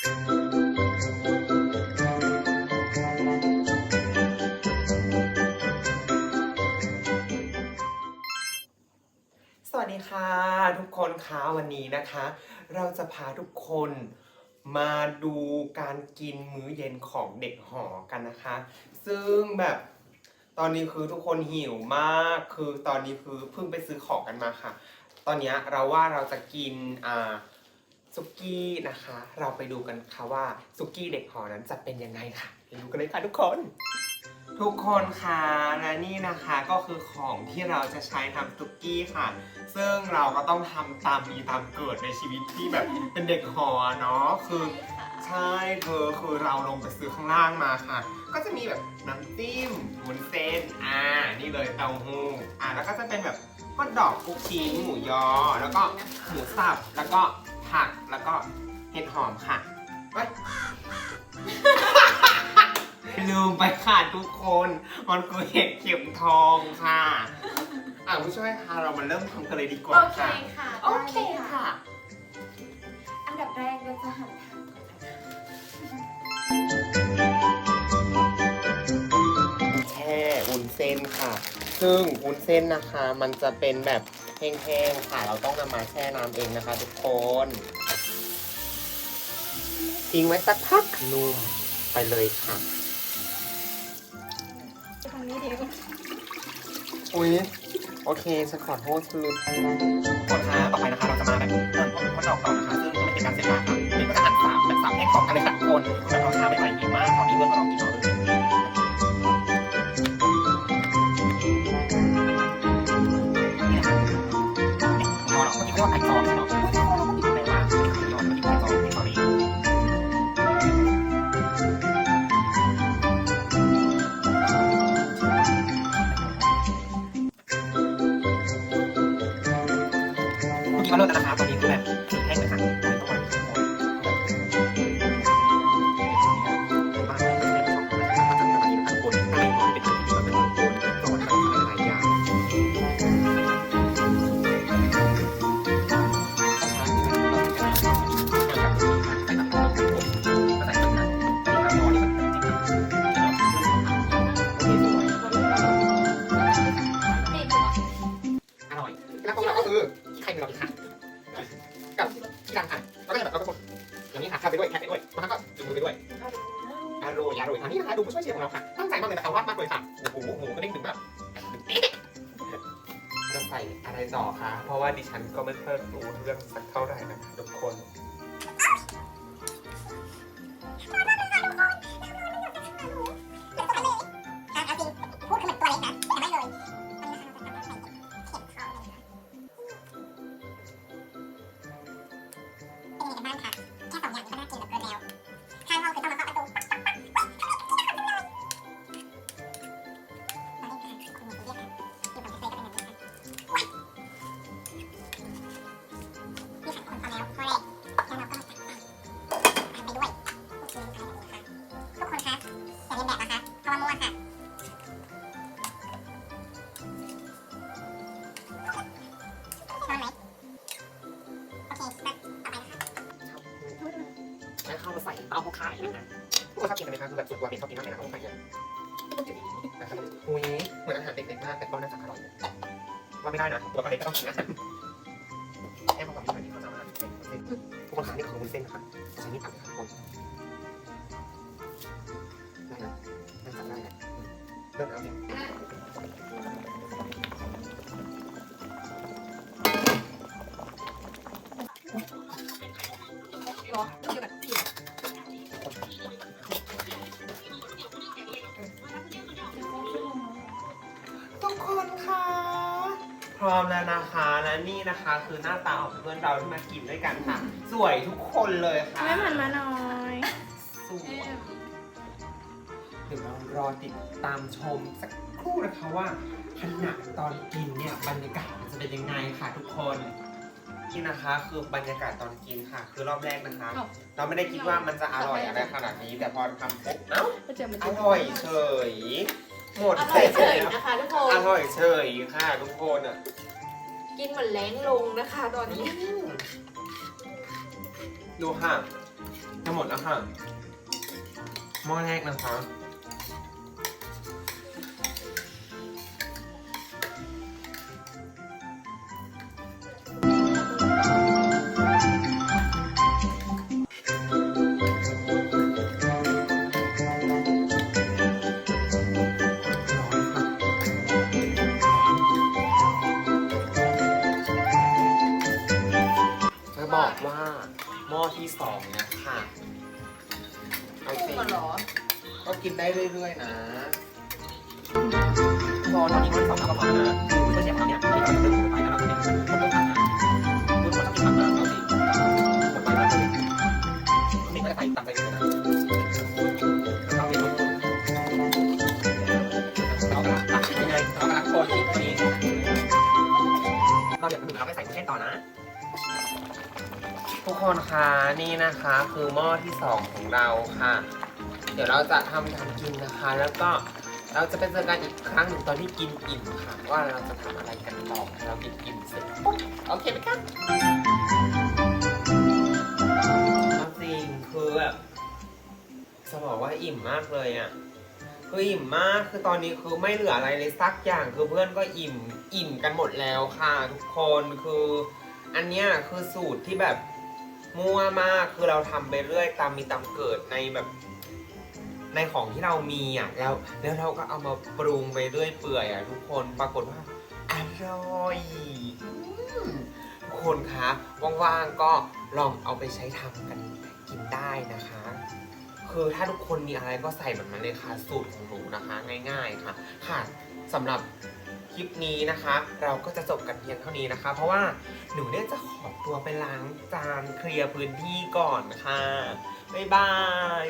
สวัสดีค่ะ ทุกคนคะวันนี้นะคะ เราจะพาทุกคนมาดูการกินมื้อเย็นของเด็กหอกันนะคะ ซึ่งแบบตอนนี้คือทุกคนหิวมากคือตอนนี้คือเพิ่งไปซื้อของกันมาค่ะ ตอนนี้เราว่าเราจะกินอ่า สุกี้นะคะ เราไปดูกันค่ะว่าสุกี้เด็กหอนั้นจะเป็นยังไงค่ะไปดูกันเลยค่ะทุกคน ทุกคนค่ะและนี่นะคะก็คือของที่เราจะใช้ทำสุกี้ค่ะ ซึ่งเราก็ต้องทำตามมีตามเกิดในชีวิตที่แบบเป็นเด็กหอเนาะคือใช่เธอคือเราลงไปซื้อข้างล่างมาค่ะ ก็จะมีแบบน้ำจิ้มวุ้นเส้นอ่านี่เลยเต้าหู้อ่าแล้วก็จะเป็นแบบทอดดอกกุกชิ้นหมูยอ แล้วก็หมูสับแล้วก็ ผักแล้วก็เห็ดหอมค่ะเว้ย ลืมไปค่ะทุกคน มันคือเห็ดเข็มทองค่ะ อะผู้ช่วยค่ะเรามาเริ่มทำกันเลยดีกว่าโอเคค่ะ ค่ะโอเคได้ลยค่ะ อันดับแรกเราจะหั่นผักก่อนนะคะแช่วุ้นเส้นค่ะ ซึ่งวุ้นเส้นนะคะ มันจะเป็นแบบ แห้งๆค่ะ เราต้องนำมาแช่น้ำเองนะคะทุกคน ทิ้งไว้สักพักนุ่มไปเลยค่ะทางนี้เดี๋ยวอุ้ยโอเคฉันขอโทษลืมกดนะต่อไปนะคะเราจะมาแบบเติมพวกข้าวดอกต่อนะคะซึ่งไม่เป็นการเสียเวลาค่ะนี่ก็จะหั่นสามแบบสามแห้งสองกันเลยค่ะทุกคนแบบเราทำไม่ไหวดีมากตอนนี้เพื่อนก็ลองกิน แล้วของเราก็คือไข่เนื้อค่ะกับที่ดังค่ะแล้วก็แบบเราก็กดอย่างนี้ค่ะทำไปด้วยแค่ไปด้วยบางครั้งก็จุ่มมือไปด้วยอร่อยอร่อยอันนี้นะคะดูผู้ช่วยเชฟของเราค่ะตั้งใจมากเลยนะคะวาดมากเลยค่ะโอ้โหหมูก็เด้งถึงแบบจะใส่อะไรต่อคะเพราะว่าดิฉันก็ไม่ค่อยรู้เรื่องสักเท่าไหร่นะคะทุกคน รียนแบบนะคะเพราะว่ามั่วค่ะนอนไหมโอเคมาต่อไปนะคะแล้วเข้ามาใส่เต้าหู้ไข่นะคะทุกคนชอบกินกันไหมคะคือแบบส่วนตัวเป็นชอบกินมากเลยนะเต้าหู้ไข่เนี่ยนะครับอุ้ยเหมือนอาหารเด็กๆมากแต่ก็น่าจะอร่อยว่าไม่ได้นะตัวก็เล็กก็ต้องกินนะแค่มากับที่ไหนที่เขาจะมาทุกคนคะนี่คือวุ้นเส้นนะคะใช้นี่ตักเลยค่ะทุกคน ได้นะน่าจะได้นะเริ่มแล้วเนี่ยทุกคนค่ะพร้อมแล้วนะคะและนี่นะคะคือหน้าตาของเพื่อนเราที่มากินด้วยกันค่ะ สวยทุกคนเลยค่ะ ไม่หันมาหน่อยสวย เดี๋ยวเรารอติดตามชมสักครู่นะคะว่าขณะตอนกินเนี่ยบรรยากาศมันจะเป็นยังไงค่ะทุกคนนี่นะคะคือบรรยากาศตอนกินค่ะ คือรอบแรกนะคะ เราไม่ได้คิดว่ามันจะอร่อยอะไรขนาดนี้ แต่พอทำปุ๊บเอ้าก็จะมันอร่อยเฉยหมดอร่อยเฉยแล้วนะคะทุกคอนร่อยเฉยค่ะทุกคนอะกินเหมือนแรงลงนะคะตอนนี้ ดูค่ะจะหมดแล้วค่ะหม้อแรกนะคะจะ ที่สองเนี่ยค่ะเอาสิเหรอ ก็กินได้เรื่อยๆนะพอตอนนี้มันสองแล้วก็พอนะเพื่อนอย่างเราเนี่ยที่เราจะเดินไปแล้วเรา คนคะนี่นะคะคือหม้อที่สองของเราค่ะ เดี๋ยวเราจะทำทำกินนะคะ แล้วก็เราจะไปเจอกันอีกครั้งหนึ่งตอนที่กินอิ่มค่ะ ว่าเราจะทำอะไรกันต่อเรากินอิ่มเสร็จปุ๊บโอเคไหมคะจริงคือแบบจะบอกว่าอิ่มมากเลยอะคืออิ่มมากคือตอนนี้คือไม่เหลืออะไรเลยสักอย่างคือเพื่อนก็อิ่มอิ่มกันหมดแล้วค่ะ ทุกคนคืออันเนี้ยคือสูตรที่แบบ มั่วมากคือเราทำไปเรื่อยตามมีตามเกิดในแบบ ในของที่เรามีอะแล้วแล้วเราก็เอามาปรุงไปเรื่อยเปื่อยอะทุกคนปรากฏว่าอร่อยอืมทุกคนคะว่างๆก็ลองเอาไปใช้ทำกันกินได้นะคะ คือถ้าทุกคนมีอะไรก็ใส่แบบนั้นเลยค่ะสูตรของหนูนะคะ ง่าย ๆค่ะ ค่ะสำหรับคลิปนี้นะคะ เราก็จะจบกันเพียงเท่านี้นะคะ เพราะว่า หนูเนี่ยจะขอตัวไปล้างจานเคลียร์พื้นที่ก่อนค่ะ บ๊ายบาย